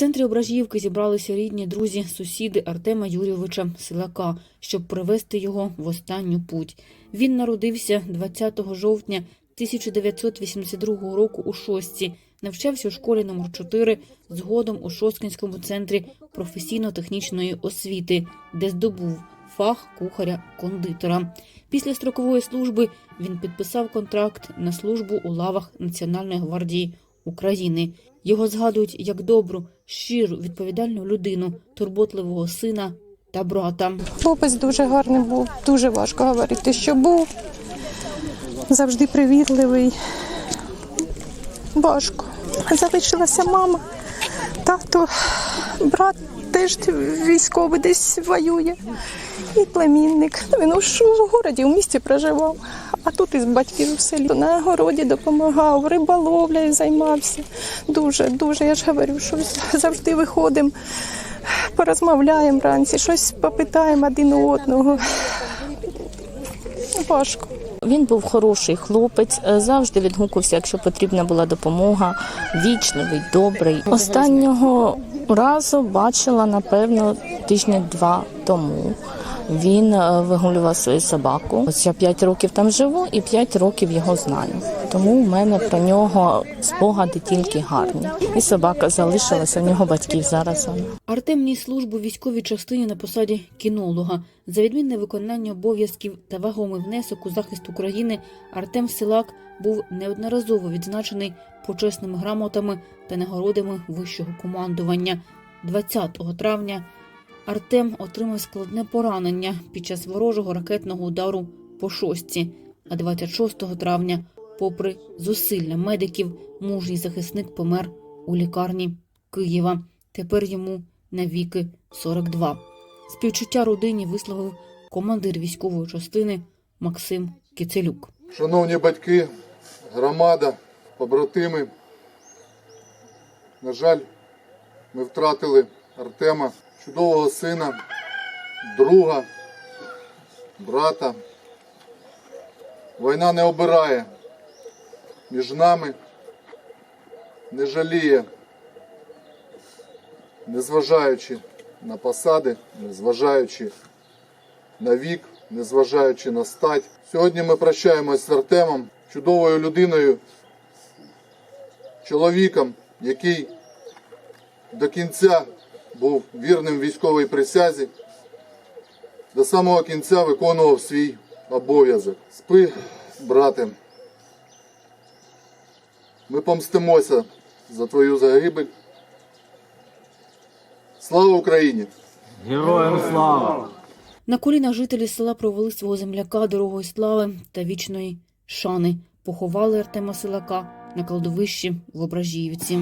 центрі Ображівки зібралися рідні, друзі, сусіди Артема Юрійовича Силака, щоб привезти його в останню путь. Він народився 20 жовтня 1982 року у Шостці, навчався у школі номер 4 згодом у Шосткінському центрі професійно-технічної освіти, де здобув фах кухаря-кондитера. Після строкової служби він підписав контракт на службу у лавах Національної гвардії України. Його згадують як добру, щиру, відповідальну людину, турботливого сина та брата. Хлопець дуже гарний був, дуже важко говорити, що був. Завжди привітливий. Важко. Залишилася мама, тато, брат теж військовий десь воює. І племінник. Він у городі, в місті проживав, а тут із батьків в селі. На городі допомагав, риболовлею займався. Дуже, дуже. Я ж говорю, що завжди виходимо, порозмовляємо вранці, щось попитаємо один у одного. Важко. Він був хороший хлопець, е, завжди відгукувався, якщо потрібна була допомога. Вічливий, добрий. Останнього разу бачила, напевно, тижні два тому. Він е, вигулював свою собаку. Ось я п'ять років там живу і п'ять років його знаю. Тому в мене про нього спогади тільки гарні. І собака залишилася, в нього батьків зараз. Артем ніс службу військовій частині на посаді кінолога. За відмінне виконання обов'язків та вагомий внесок у захист України Артем Силак був неодноразово відзначений почесними грамотами та нагородами вищого командування. 20 травня Артем отримав складне поранення під час ворожого ракетного удару по шостці. А 26 травня, попри зусилля медиків, мужній захисник помер у лікарні Києва. Тепер йому навіки 42. Співчуття родині висловив командир військової частини Максим Кицелюк. Шановні батьки, громада, побратими. На жаль, ми втратили Артема, чудового сина, друга, брата. Війна не обирає між нами, не жаліє, незважаючи на посади, незважаючи на вік, незважаючи на стать. Сьогодні ми прощаємось з Артемом, чудовою людиною, чоловіком, який до кінця був вірним військовій присязі, до самого кінця виконував свій обов'язок. Спи, брате. Ми помстимося за твою загибель. Слава Україні! Героям слава! На колінах жителі села провели свого земляка дорогої слави та вічної шани. Поховали Артема Силака на кладовищі в Ображіївці.